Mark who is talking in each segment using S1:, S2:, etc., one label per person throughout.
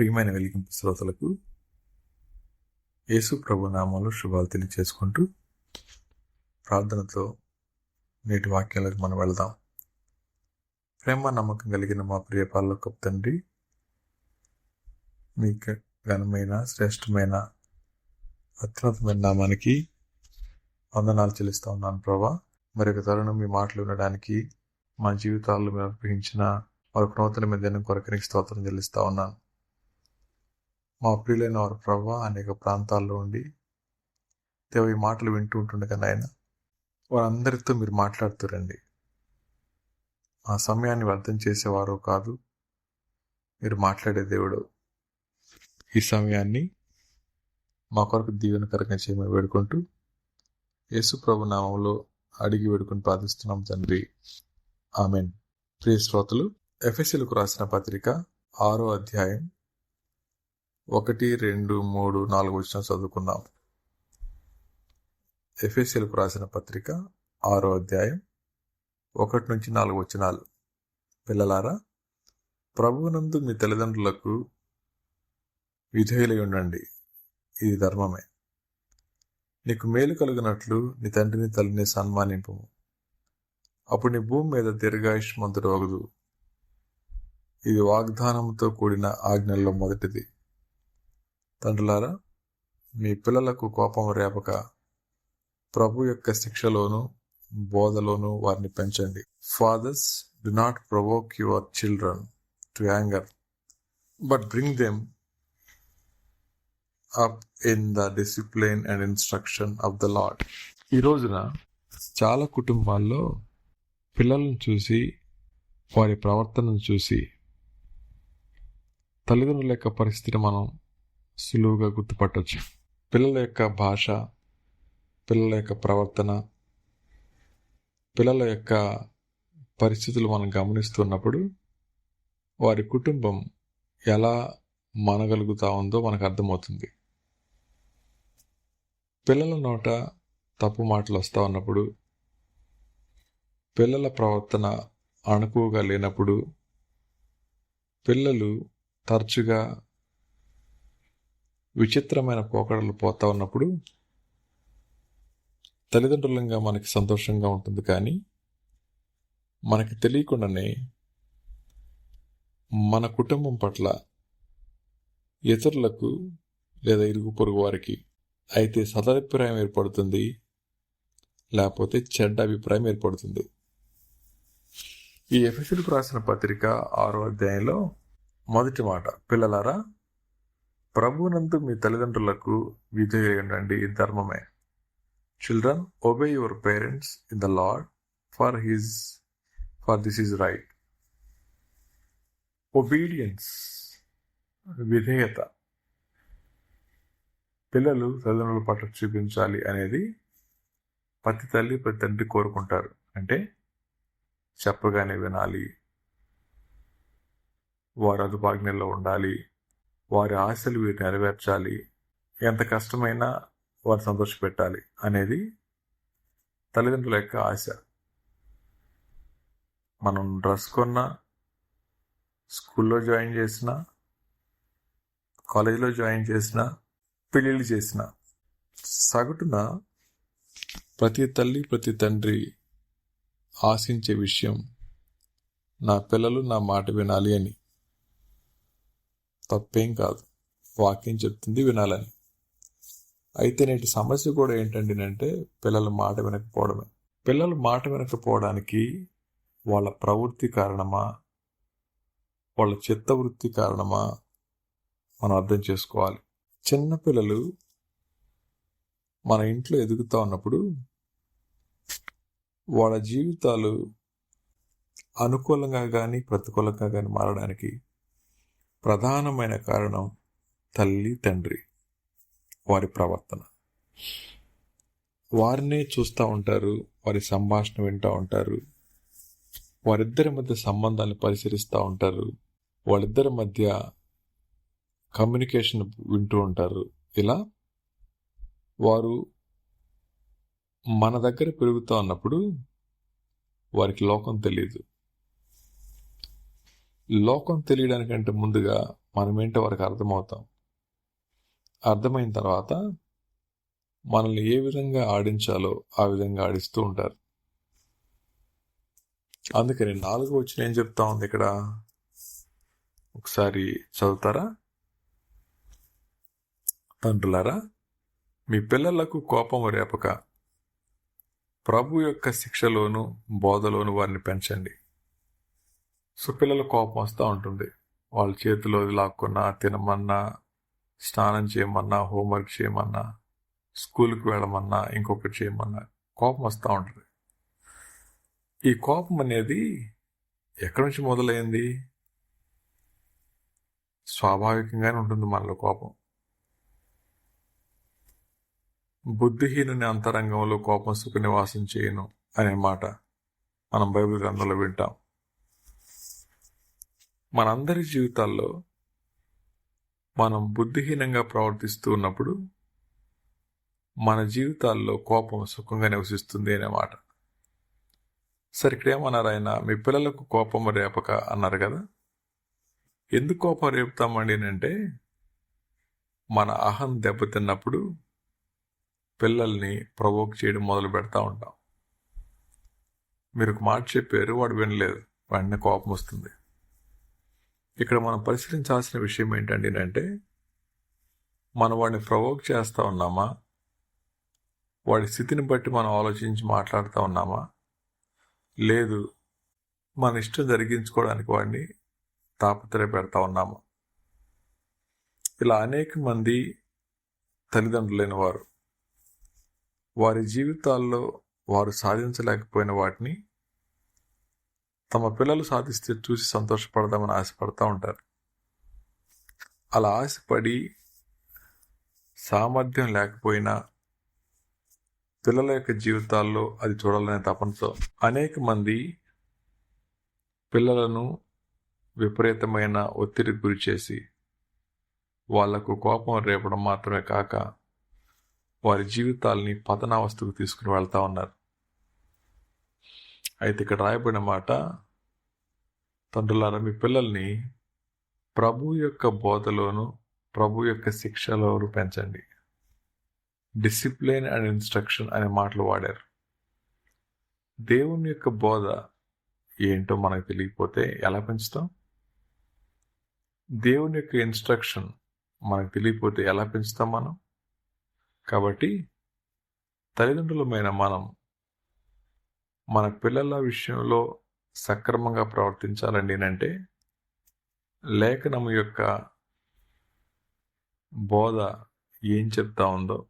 S1: ప్రియమైన వెలిగింపు శ్రోతలకు యేసు ప్రభు నామంలో శుభాలు తెలియచేసుకుంటూ ప్రార్థనతో నేటి వాక్యాలకు మనం వెళదాం. ప్రేమ నమ్మకం కలిగిన మా ప్రియ పాలక తండ్రి మీ ఘనమైన శ్రేష్టమైన అత్యున్నతమైన నామానికి వందనాలు చెల్లిస్తా ఉన్నాను ప్రభా. మరొక తరుణం మీ మాటలు వినడానికి మా జీవితాల్లో మేము అర్పించిన మరొక నూతన మీద కొరకనికి స్తోత్రం చెల్లిస్తా ఉన్నాను. మా ప్రియులైన వారు ప్రభా అనేక ప్రాంతాల్లో ఉండి దేవ ఈ మాటలు వింటూ ఉంటుండగా నాయన వారందరితో మీరు మాట్లాడుతురండి. ఆ సమయాన్ని వ్యర్థం చేసేవారు కాదు మీరు మాట్లాడే దేవుడు. ఈ సమయాన్ని మా కొరకు దీవెనకరంగా చేయమని వేడుకుంటూ యేసు ప్రభు నామంలో అడిగి వేడుకుని ప్రార్థిస్తున్నాం తండ్రి. ఆమెన్. ప్రియ శ్రోతలు ఎఫ్ఎస్ఎల్కు రాసిన పత్రిక ఆరో అధ్యాయం ఒకటి రెండు మూడు నాలుగు వచ్చిన చదువుకుందాం. ఎఫ్ఎస్ఎల్కు రాసిన పత్రిక ఆరో అధ్యాయం ఒకటి నుంచి నాలుగు వచనాలు. పిల్లలారా ప్రభువునందు మీ తల్లిదండ్రులకు విధేయులై ఉండండి. ఇది ధర్మమే. నీకు మేలు కలిగినట్లు నీ తండ్రిని తల్లిని సన్మానింపు అప్పుడు నీ భూమి మీద దీర్ఘాయుష్మంతుడు వగదు ఇది వాగ్దానంతో కూడిన ఆజ్ఞల్లో మొదటిది. తండ్రులారా మీ పిల్లలకు కోపం రేపక ప్రభు యొక్క శిక్షలోను బోధలోను వారిని పెంచండి. Fathers do not provoke your children to anger but bring them up in the discipline and instruction of the Lord ఈ రోజున చాలా కుటుంబాల్లో పిల్లలను చూసి వారి ప్రవర్తనను చూసి తల్లిదండ్రుల యొక్క పరిస్థితిని మనం సులువుగా గుర్తుపట్టవచ్చు పిల్లల యొక్క భాష పిల్లల యొక్క ప్రవర్తన పిల్లల యొక్క పరిస్థితులు మనం గమనిస్తున్నప్పుడు వారి కుటుంబం ఎలా మనగలుగుతా ఉందో మనకు అర్థమవుతుంది. పిల్లల నోట తప్పు మాటలు వస్తూ ఉన్నప్పుడు పిల్లల ప్రవర్తన అణుకువగా లేనప్పుడు పిల్లలు తరచుగా విచిత్రమైన పోకడలు పోతా ఉన్నప్పుడు తల్లిదండ్రులంగా మనకి సంతోషంగా ఉంటుంది కానీ మనకి తెలియకుండానే మన కుటుంబం పట్ల ఇతరులకు లేదా ఇరుగు పొరుగు వారికి అయితే సదభిప్రాయం ఏర్పడుతుంది లేకపోతే చెడ్డ అభిప్రాయం ఏర్పడుతుంది. ఈ ఎఫెసులకు రాసిన పత్రిక ఆరో అధ్యాయంలో మొదటి మాట పిల్లలారా ప్రభునందు మీ తల్లిదండ్రులకు విధేయ ఉండండి ధర్మమే. Children obey your parents in the Lord for his for this is right obedience విధేయత. పిల్లలు తల్లిదండ్రుల పట్ల చూపించాలి అనేది ప్రతి తల్లి ప్రతి తండ్రి కోరుకుంటారు. అంటే చెప్పగానే వినాలి. వారు అదుపాజ్ఞల్లో ఉండాలి. వారి ఆశలు వీరు నెరవేర్చాలి ఎంత కష్టమైనా వారు సంతోషపెట్టాలి అనేది తల్లిదండ్రుల యొక్క ఆశ. మనం డ్రెస్ కొన్నా స్కూల్లో జాయిన్ చేసిన కాలేజీలో జాయిన్ చేసిన పెళ్ళిళ్ళు చేసిన సగటున ప్రతి తల్లి ప్రతి తండ్రి ఆశించే విషయం నా పిల్లలు నా మాట వినాలి అని. తప్పేం కాదు. వాక్యం చెప్తుంది వినాలని. అయితే నేటి సమస్య కూడా ఏంటండి అంటే పిల్లల మాట వినకపోవడమే. పిల్లలు మాట వినకపోవడానికి వాళ్ళ ప్రవృత్తి కారణమా వాళ్ళ చిత్తవృత్తి కారణమా మనం అర్థం చేసుకోవాలి. చిన్నపిల్లలు మన ఇంట్లో ఎదుగుతూ ఉన్నప్పుడు వాళ్ళ జీవితాలు అనుకూలంగా కానీ ప్రతికూలంగా కానీ మారడానికి ప్రధానమైన కారణం తల్లి తండ్రి వారి ప్రవర్తన. వారినే చూస్తూ ఉంటారు వారి సంభాషణ వింటూ ఉంటారు వారిద్దరి మధ్య సంబంధాన్ని పరిశీలిస్తూ ఉంటారు వాళ్ళిద్దరి మధ్య కమ్యూనికేషన్ వింటూ ఉంటారు. ఇలా వారు మన దగ్గర పెరుగుతూ ఉన్నప్పుడు వారికి లోకం తెలియదు లోకం తెలియడానికంటే ముందుగా మనమేంటో వారికి అర్థమవుతాం. అర్థమైన తర్వాత మనల్ని ఏ విధంగా ఆడించాలో ఆ విధంగా ఆడిస్తూ ఉంటారు. అందుకని నాలుగు వచ్చిన ఏం చెప్తా ఉంది ఇక్కడ? ఒకసారి చదువుతారా? తండ్రులారా మీ పిల్లలకు కోపం రేపక. ప్రభు యొక్క శిక్షలోను బోధలోను వారిని పెంచండి. సో పిల్లల కోపం వస్తూ ఉంటుంది. వాళ్ళ చేతిలో లాక్కున్నా తినమన్నా స్నానం చేయమన్నా హోంవర్క్ చేయమన్నా స్కూల్కి వెళ్ళమన్నా ఇంకొకటి చేయమన్నా కోపం వస్తూ ఉంటుంది. ఈ కోపం అనేది ఎక్కడి నుంచి మొదలైంది? స్వాభావికంగానే ఉంటుంది మనలో కోపం. బుద్ధిహీనుని అంతరంగంలో కోపం సుఖ నివాసం చేయను అనే మాట మనం బైబిల్ గ్రంథంలో వింటాం. మనందరి జీవితాల్లో మనం బుద్ధిహీనంగా ప్రవర్తిస్తూ ఉన్నప్పుడు మన జీవితాల్లో కోపం సుఖంగా నివసిస్తుంది అనే మాట. సరే ఇక్కడ ఏమన్నారు ఆయన మీ పిల్లలకు కోపం రేపక అన్నారు కదా. ఎందుకు కోపం రేపుతామండి అంటే మన అహం దెబ్బతిన్నప్పుడు పిల్లల్ని ప్రవోక్ చేయడం మొదలు పెడతా ఉంటాం. మీరు ఒక మాట చెప్పారు వాడు వినలేదు. వాడిని కోపం వస్తుంది. ఇక్కడ మనం పరిశీలించాల్సిన విషయం ఏంటండి అంటే మనం వాడిని ప్రవోక్ చేస్తూ ఉన్నామా? వాడి స్థితిని బట్టి మనం ఆలోచించి మాట్లాడుతూ ఉన్నామా? లేదు మన ఇష్టం జరిగించుకోవడానికి వాడిని తాపత్రయ పెడతా ఉన్నామా? ఇలా అనేక మంది తల్లిదండ్రులైన వారు వారి జీవితాల్లో వారు సాధించలేకపోయిన వాటిని తమ పిల్లలు సాధిస్తే చూసి సంతోషపడదామని ఆశపడతా ఉంటారు. అలా ఆశపడి సామర్థ్యం లేకపోయినా పిల్లల యొక్క జీవితాల్లో అది చూడాలనే తపనతో అనేక మంది పిల్లలను విపరీతమైన ఒత్తిడికి గురి చేసి వాళ్ళకు కోపం రేపడం మాత్రమే కాక వారి జీవితాల్ని పతనావస్థకు తీసుకుని వెళ్తా ఉన్నారు. అయితే ఇక్కడ రాయబడిన మాట తండ్రులారా మీ పిల్లల్ని ప్రభు యొక్క బోధలోను ప్రభు యొక్క శిక్షలోను పెంచండి. డిసిప్లిన్ అండ్ ఇన్స్ట్రక్షన్ అనే మాటలు వాడారు. దేవుని యొక్క బోధ ఏంటో మనకు తెలియకపోతే ఎలా పెంచుతాం? దేవుని యొక్క ఇన్స్ట్రక్షన్ మనకు తెలియకపోతే ఎలా పెంచుతాం మనం? కాబట్టి తల్లిదండ్రులమైన మనం మన పిల్లల విషయంలో సక్రమంగా ప్రవర్తించాలండి అంటే లేఖనం యొక్క బోధ ఏం చెప్తా ఉందో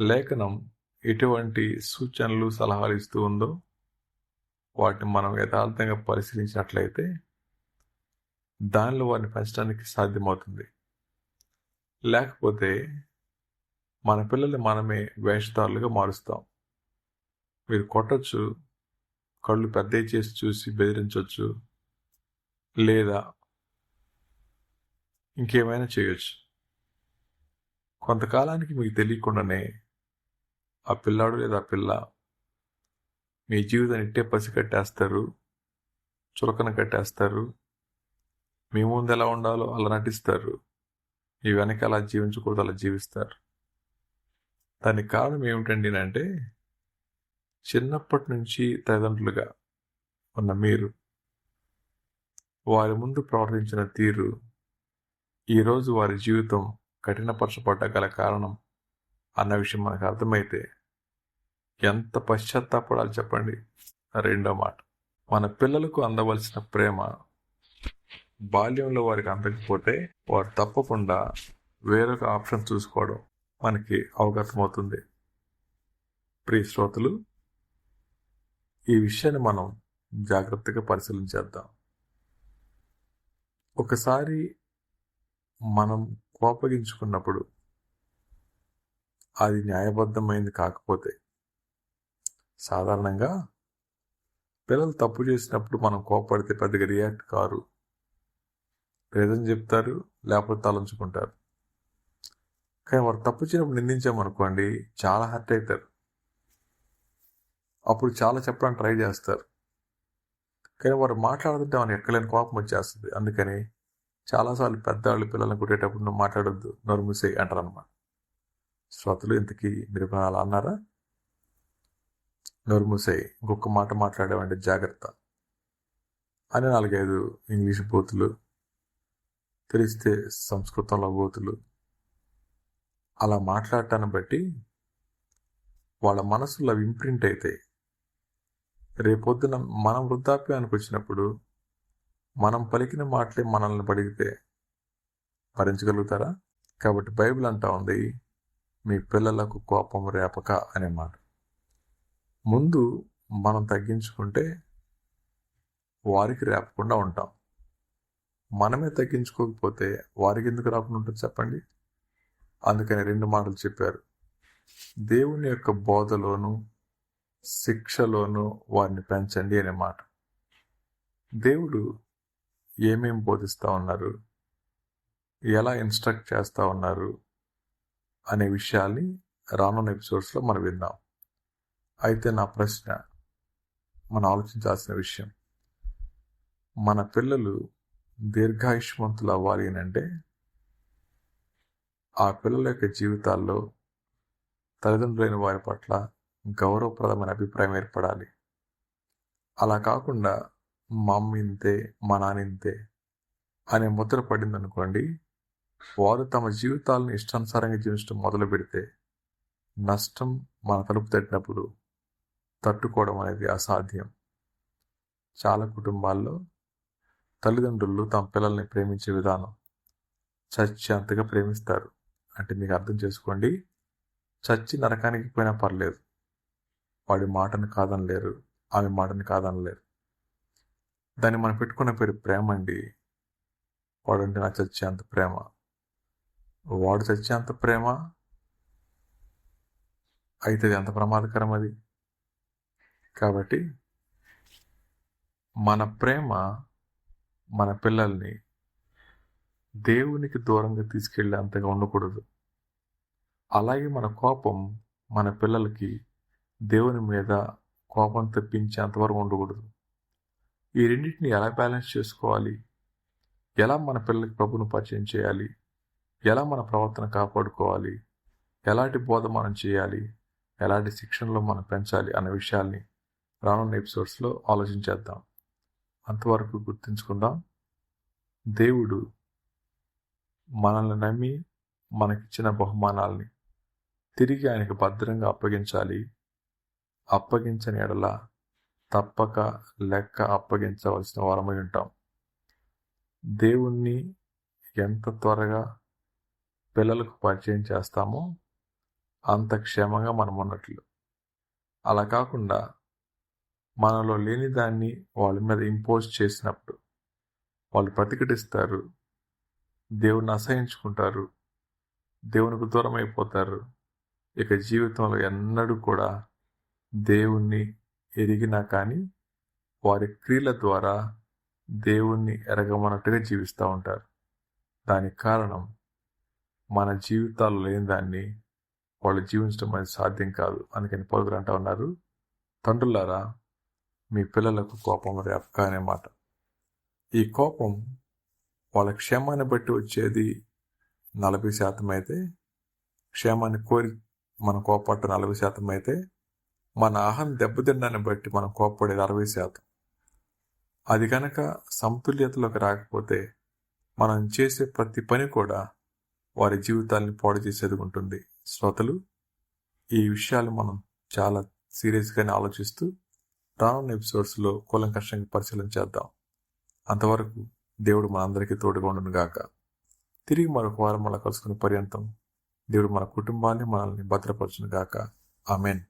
S1: లేఖనం ఎటువంటి సూచనలు సలహాలు ఇస్తూ ఉందో వాటిని మనం యథార్థంగా పరిశీలించినట్లయితే దానిలో వారిని పెంచడానికి సాధ్యమవుతుంది. లేకపోతే మన పిల్లల్ని మనమే వేషధారులుగా మారుస్తాం. మీరు కొట్టచ్చు కళ్ళు పెద్ద చేసి చూసి బెదిరించవచ్చు లేదా ఇంకేమైనా చేయొచ్చు. కొంతకాలానికి మీకు తెలియకుండానే ఆ పిల్లాడు లేదా పిల్ల మీ జీవితాన్ని ఇట్టే పసి కట్టేస్తారు చులకన కట్టేస్తారు మీ ముందు ఎలా ఉండాలో అలా నటిస్తారు మీ వెనక అలా జీవించకూడదు అలా జీవిస్తారు. దానికి కారణం ఏమిటండి అంటే చిన్నప్పటి నుంచి తల్లిదండ్రులుగా ఉన్న మీరు వారి ముందు ప్రవర్తించిన తీరు ఈరోజు వారి జీవితం కఠినపరచబడ్డ గల కారణం అన్న విషయం మనకు అర్థమైతే ఎంత పశ్చాత్తాపడాలి చెప్పండి? రెండో మాట. మన పిల్లలకు అందవలసిన ప్రేమ బాల్యంలో వారికి అందకపోతే వారు తప్పకుండా వేరొక ఆప్షన్ చూసుకోవడం మనకి అవగతమవుతుంది. ప్రియ శ్రోతలు ఈ విషయాన్ని మనం జాగ్రత్తగా పరిశీలించేద్దాం ఒకసారి మనం కోపగించుకున్నప్పుడు అది న్యాయబద్ధమైంది కాకపోతే సాధారణంగా పిల్లలు తప్పు చేసినప్పుడు మనం కోపడితే పెద్దగా రియాక్ట్ కారు. రీజన్ చెప్తారు లేకపోతే తలంచుకుంటారు. కానీ వారు తప్పు చేయనప్పుడు నిందించామనుకోండి చాలా హర్ట్ అవుతారు. అప్పుడు చాలా చెప్పడానికి ట్రై చేస్తారు. కానీ వారు మాట్లాడుతుంటే మనకి ఎక్కలేని కోపం వచ్చేస్తుంది. అందుకని చాలాసార్లు పెద్దవాళ్ళు పిల్లల్ని కొట్టేటప్పుడు నువ్వు మాట్లాడొద్దు నోరు అంటారు అనమాట శ్రోతలు ఇంతకీ మీరు అలా అన్నారా? నోరు మూసేయి ఇంకొక మాట మాట్లాడేవంటే జాగ్రత్త అని నాలుగైదు ఇంగ్లీష్ బోతులు తెలిస్తే సంస్కృతంలో బూతులు అలా మాట్లాడటాన్ని బట్టి వాళ్ళ మనసులో అవి ఇంప్రింట్ అవుతాయి రేపొద్దున మనం వృద్ధాప్యానికి వచ్చినప్పుడు మనం పలికిన మాటలే మనల్ని పడిగితే భరించగలుగుతారా? కాబట్టి బైబిల్ అంటా ఉంది మీ పిల్లలకు కోపం రేపక అనే మాట. ముందు మనం తగ్గించుకుంటే వారికి రేపకుండా ఉంటాం. మనమే తగ్గించుకోకపోతే వారికి ఎందుకు రాకుండా ఉంటుంది చెప్పండి? అందుకని రెండు మాటలు చెప్పారు. దేవుని యొక్క బోధలోను శిక్షలోనూ వారిని పెంచండి అనే మాట. దేవుడు ఏమేం బోధిస్తూ ఉన్నారు? ఎలా ఇన్స్ట్రక్ట్ చేస్తూ ఉన్నారు? అనే విషయాల్ని రానున్న ఎపిసోడ్స్లో మనం విందాం. అయితే నా ప్రశ్న మనం ఆలోచించాల్సిన విషయం. మన పిల్లలు దీర్ఘాయుష్మంతులు అవ్వాలి అంటే ఆ పిల్లల యొక్క జీవితాల్లో తల్లిదండ్రులైన వారి పట్ల గౌరవప్రదమైన అభిప్రాయం ఏర్పడాలి. అలా కాకుండా మా అమ్మ ఇంతే మా నాన్న ఇంతే అనే ముద్ర పడింది అనుకోండి వారు తమ జీవితాలను ఇష్టానుసారంగా జీవించడం మొదలు పెడితే నష్టం మన తలుపు తట్టినప్పుడు తట్టుకోవడం అనేది అసాధ్యం. చాలా కుటుంబాల్లో తల్లిదండ్రులు తమ పిల్లల్ని ప్రేమించే విధానం చచ్చి అంతగా ప్రేమిస్తారు. అంటే మీకు అర్థం చేసుకోండి చచ్చి నరకానికి పోయినా పర్లేదు. వాడి మాటను కాదనలేరు ఆమె మాటని కాదనలేరు. దాన్ని మనం పెట్టుకున్న పేరు ప్రేమ అండి. వాడంటే నాకు చచ్చేంత ప్రేమ. వాడు చచ్చేంత ప్రేమ అయితే అది ఎంత ప్రమాదకరం అది. కాబట్టి మన ప్రేమ మన పిల్లల్ని దేవునికి దూరంగా తీసుకెళ్ళే అంతగా ఉండకూడదు. అలాగే మన కోపం మన పిల్లలకి దేవుని మీద కోపం తెప్పించేంతవరకు ఉండకూడదు. ఈ రెండింటిని ఎలా బ్యాలెన్స్ చేసుకోవాలి? ఎలా మన పిల్లలకి ప్రభును పరిచయం చేయాలి? ఎలా మన ప్రవర్తన కాపాడుకోవాలి? ఎలాంటి బోధ మనం చేయాలి? ఎలాంటి శిక్షణలో మనం పెంచాలి అనే విషయాల్ని రానున్న ఎపిసోడ్స్లో ఆలోచించేద్దాం. అంతవరకు గుర్తుంచుకుందాం. దేవుడు మనల్ని నమ్మి మనకిచ్చిన బహుమానాల్ని తిరిగి ఆయనకు భద్రంగా అప్పగించాలి. అప్పగించని ఎడల తప్పక లెక్క అప్పగించవలసిన వారమై ఉంటాం. దేవుణ్ణి ఎంత త్వరగా పిల్లలకు పరిచయం చేస్తామో అంత క్షేమంగా మనం ఉన్నట్లు అలా కాకుండా మనలో లేని దాన్ని వాళ్ళ మీద ఇంపోజ్ చేసినప్పుడు వాళ్ళు ప్రతిఘటిస్తారు దేవుణ్ణి అసహించుకుంటారు దేవునికి దూరం అయిపోతారు ఇక జీవితంలో ఎన్నడూ కూడా దేవుణ్ణి ఎరిగినా కానీ వారి క్రియల ద్వారా దేవుణ్ణి ఎరగమన్నట్టుగా జీవిస్తూ ఉంటారు. దానికి కారణం మన జీవితాల్లో లేని దాన్ని వాళ్ళు జీవించడం అనేది సాధ్యం కాదు అందుకని పలువురు అంటూ ఉన్నారు. తండ్రులారా మీ పిల్లలకు కోపం రేపక అనే మాట. ఈ కోపం వాళ్ళ క్షేమాన్ని బట్టి వచ్చేది నలభై శాతం అయితే క్షేమాన్ని కోరి మన కోపట్ట నలభై శాతం అయితే మన అహం దెబ్బతిండాన్ని బట్టి మనం కోప్పడేది అరవై శాతం. అది కనుక సమతుల్యతలోకి రాకపోతే మనం చేసే ప్రతి పని కూడా వారి జీవితాల్ని పాడు చేసేది ఉంటుంది. శ్రోతలు ఈ విషయాలు మనం చాలా సీరియస్గానే ఆలోచిస్తూ రానున్న ఎపిసోడ్స్లో కూలంకషంగా పరిశీలన చేద్దాం. అంతవరకు దేవుడు మనందరికీ తోడుగా ఉండును గాక. తిరిగి మరొక వారం మళ్ళీ కలుసుకునే పర్యంతం దేవుడు మన కుటుంబాన్ని మనల్ని భద్రపరచును గాక. ఆమెన్.